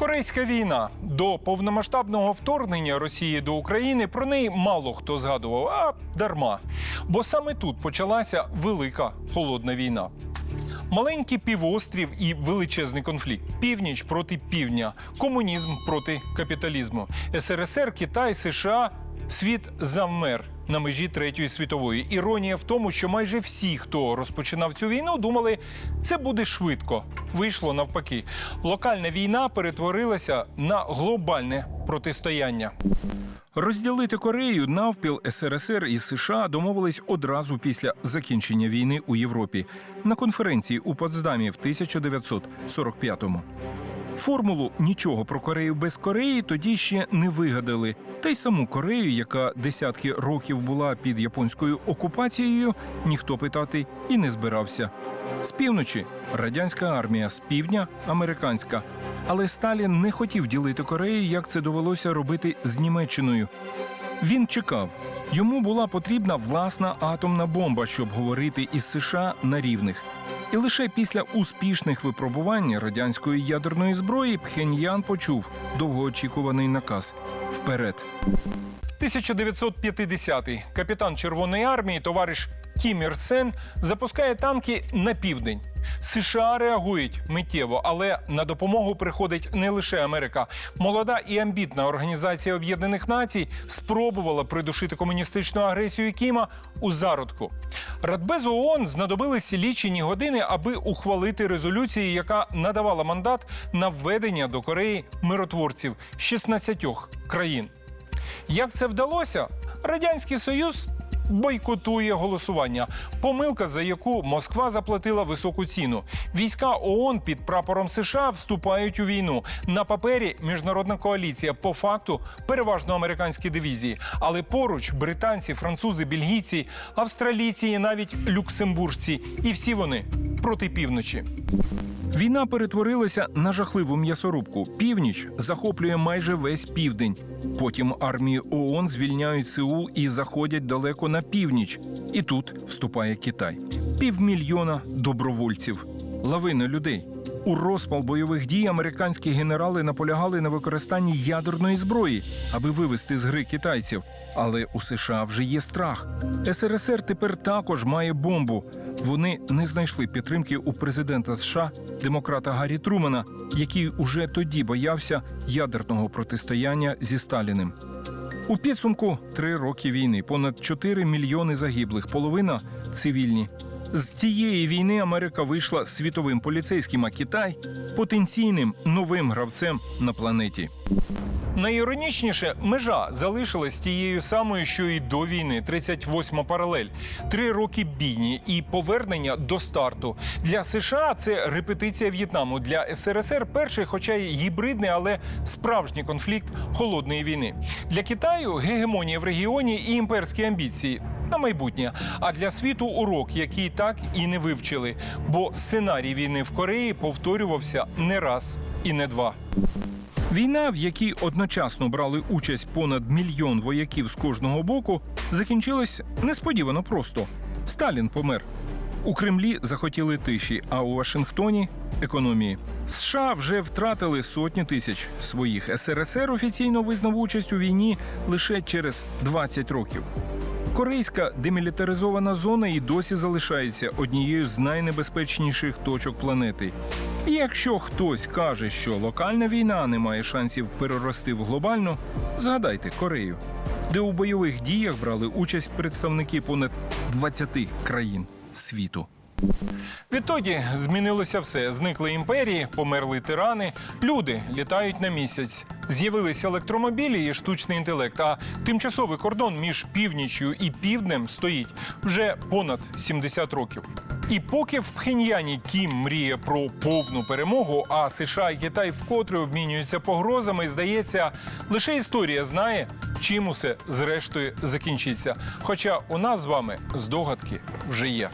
Корейська війна до повномасштабного вторгнення Росії до України про неї мало хто згадував, а дарма. Бо саме тут почалася велика холодна війна. Маленький півострів і величезний конфлікт. Північ проти півдня, комунізм проти капіталізму, СРСР, Китай, США. Світ завмер на межі третьої світової. Іронія в тому, що майже всі, хто розпочинав цю війну, думали, це буде швидко. Вийшло навпаки. Локальна війна перетворилася на глобальне протистояння. Розділити Корею навпіл СРСР і США домовились одразу після закінчення війни у Європі на конференції у Потсдамі в 1945-му. Формулу нічого про Корею без Кореї тоді ще не вигадали. Та й саму Корею, яка десятки років була під японською окупацією, ніхто питати і не збирався. З півночі радянська армія, з півдня американська. Але Сталін не хотів ділити Корею, як це довелося робити з Німеччиною. Він чекав. Йому була потрібна власна атомна бомба, щоб говорити із США на рівних. І лише після успішних випробувань радянської ядерної зброї Пхеньян почув довгоочікуваний наказ вперед. 1950-й капітан Червоної армії, товариш Кім Ір Сен, запускає танки на південь. США реагують миттєво, але на допомогу приходить не лише Америка. Молода і амбітна організація Об'єднаних Націй спробувала придушити комуністичну агресію Кіма у зародку. Радбезу ООН знадобились лічені години, аби ухвалити резолюцію, яка надавала мандат на введення до Кореї миротворців 16 країн. Як це вдалося? Радянський Союз бойкотує голосування. Помилка, за яку Москва заплатила високу ціну. Війська ООН під прапором США вступають у війну. На папері міжнародна коаліція, по факту переважно американські дивізії. Але поруч британці, французи, бельгійці, австралійці і навіть люксембуржці. І всі вони проти півночі. Війна перетворилася на жахливу м'ясорубку. Північ захоплює майже весь південь. Потім армії ООН звільняють Сеул і заходять далеко на північ. І тут вступає Китай. Півмільйона добровольців, лавина людей. У розпал бойових дій американські генерали наполягали на використанні ядерної зброї, аби вивести з гри китайців. Але у США вже є страх. СРСР тепер також має бомбу. Вони не знайшли підтримки у президента США демократа Гаррі Трумана, який уже тоді боявся ядерного протистояння зі Сталіним. У підсумку три роки війни, понад 4 мільйони загиблих, половина цивільні. З цієї війни Америка вийшла світовим поліцейським, а Китай потенційним новим гравцем на планеті. Найіронічніше, межа залишилась тією самою, що і до війни. 38-ма паралель. Три роки бійні і повернення до старту. Для США це репетиція В'єтнаму. Для СРСР перший, хоча й гібридний, але справжній конфлікт холодної війни. Для Китаю гегемонія в регіоні і імперські амбіції. На майбутнє, а для світу урок, який так і не вивчили, бо сценарій війни в Кореї повторювався не раз і не два. Війна, в якій одночасно брали участь понад мільйон вояків з кожного боку, закінчилась несподівано просто. Сталін помер. У Кремлі захотіли тиші, а у Вашингтоні економії. США вже втратили сотні тисяч своїх. СРСР офіційно визнав участь у війні лише через 20 років. Корейська демілітаризована зона і досі залишається однією з найнебезпечніших точок планети. Якщо хтось каже, що локальна війна не має шансів перерости в глобальну, згадайте Корею, де у бойових діях брали участь представники понад 20 країн світу. Відтоді змінилося все. Зникли імперії, померли тирани, люди літають на місяць. З'явилися електромобілі і штучний інтелект. А тимчасовий кордон між північю і півднем стоїть вже понад 70 років. І поки в Пхеньяні Кім мріє про повну перемогу, а США і Китай вкотре обмінюються погрозами, здається, лише історія знає, чим усе зрештою закінчиться. Хоча у нас з вами здогадки вже є.